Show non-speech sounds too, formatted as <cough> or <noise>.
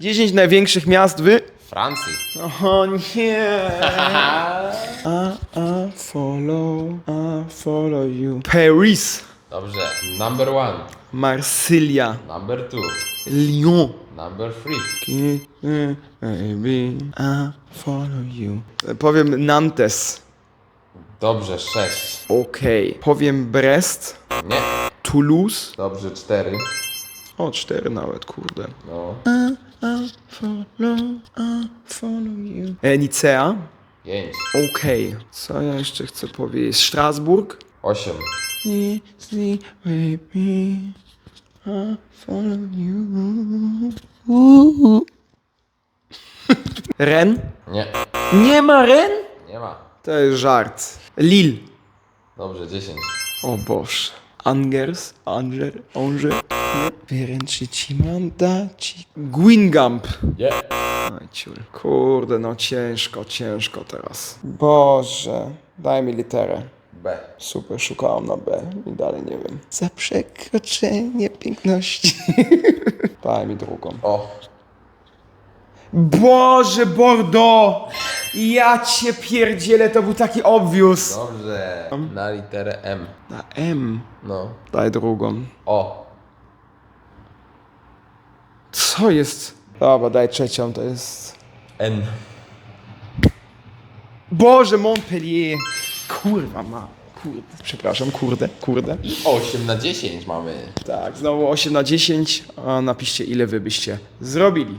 10 największych miast w... Francji. O nie. <laughs> A, a, follow, a, follow you. Paris. Dobrze. Number one. Marsylia. Number two. Lyon. Number three. Baby, I follow you. Powiem Nantes. Dobrze, sześć. Okej. Powiem Brest. Nie. Toulouse. Dobrze, cztery. O, cztery nawet, kurde. No. Follow, I follow you. E, Nicea. Pięć. Okej. Co ja jeszcze chcę powiedzieć? Strasburg. Osiem. Easy, baby, I follow you. <laughs> Ren? Nie. Nie ma Ren? Nie ma. To jest żart. Lille. Dobrze, dziesięć. O Boże. Angers, Anger, Anger. Wyręczy ci mandaci. Gwingamp. Nie. Oj, ciul. Kurde, no ciężko, ciężko teraz. Boże. Daj mi literę. B. Super, szukałam na B i dalej nie wiem. Za przekroczenie piękności. <laughs> Daj mi drugą. O. Boże, Bordeaux! Ja cię pierdzielę, to był taki obvious. Dobrze. Na literę M. Na M. No. Daj drugą. O. Co jest? Dobra, daj trzecią, to jest... N. Boże, Montpellier! Kurwa ma. Kurde, przepraszam, kurde, kurde. 8 na 10 mamy. Tak, znowu 8 na 10, a napiszcie ile wy byście zrobili.